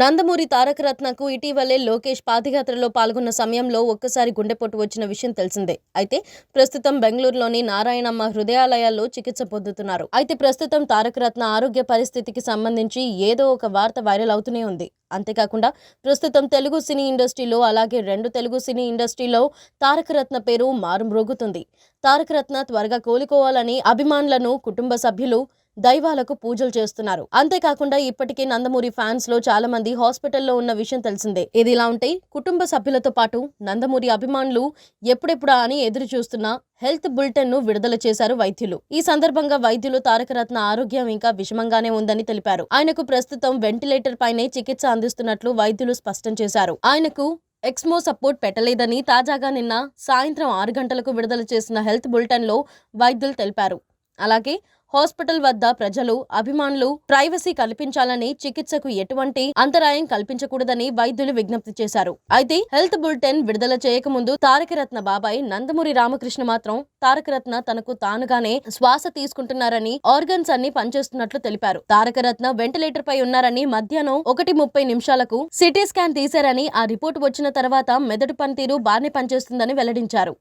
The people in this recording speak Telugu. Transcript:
నందమూరి తారక రత్నకు ఇటీవలే లోకేష్ పాదయాత్రలో పాల్గొన్న సమయంలో ఒక్కసారి గుండెపోటు వచ్చిన విషయం తెలిసిందే. అయితే ప్రస్తుతం బెంగళూరులోని నారాయణమ్మ హృదయాలయాల్లో చికిత్స పొందుతున్నారు. అయితే ప్రస్తుతం తారక రత్న ఆరోగ్య పరిస్థితికి సంబంధించి ఏదో ఒక వార్త వైరల్ అవుతూనే ఉంది. అంతేకాకుండా ప్రస్తుతం తెలుగు సినీ ఇండస్ట్రీలో అలాగే రెండు తెలుగు సినీ ఇండస్ట్రీలో తారక రత్న పేరు మారుమ్రోగుతుంది. తారక రత్న త్వరగా కోలుకోవాలని అభిమానులను కుటుంబ సభ్యులు దైవాలకు పూజలు చేస్తున్నారు. అంతేకాకుండా ఇప్పటికే నందమూరి ఫ్యాన్స్లో చాలా మంది హాస్పిటల్లో ఉన్న విషయం తెలిసిందే. ఇది ఇలా ఉంటే కుటుంబ సభ్యులతో పాటు నందమూరి అభిమానులు ఎప్పుడెప్పుడా అని ఎదురు చూస్తున్న హెల్త్ బులెటిన్ను విడుదల చేశారు వైద్యులు. ఈ సందర్భంగా వైద్యులు తారకరత్న ఆరోగ్యం ఇంకా విషమంగానే ఉందని తెలిపారు. ఆయనకు ప్రస్తుతం వెంటిలేటర్ పైనే చికిత్స అందిస్తున్నట్లు వైద్యులు స్పష్టం చేశారు. ఆయనకు ఎక్స్మో సపోర్ట్ పెట్టలేదని తాజాగా నిన్న సాయంత్రం ఆరు గంటలకు విడుదల చేసిన హెల్త్ బులెటిన్లో వైద్యులు తెలిపారు. అలాగే హాస్పిటల్ వద్ద ప్రజలు అభిమానులు ప్రైవసీ కల్పించాలని చికిత్సకు ఎటువంటి అంతరాయం కల్పించకూడదని వైద్యులు విజ్ఞప్తి చేశారు. అయితే హెల్త్ బులెటిన్ విడుదల చేయకముందు తారకరత్న బాబాయ్ నందమూరి రామకృష్ణ మాత్రం తారకరత్న తనకు తానుగానే శ్వాస తీసుకుంటున్నారని ఆర్గన్స్ అన్ని పనిచేస్తున్నట్లు తెలిపారు. తారకరత్న వెంటిలేటర్ పై ఉన్నారని మధ్యాహ్నం ఒకటి ముప్పై నిమిషాలకు సిటీ స్కాన్ తీశారని ఆ రిపోర్ట్ వచ్చిన తర్వాత మెదడు పనితీరు బాగానే పనిచేస్తుందని వెల్లడించారు.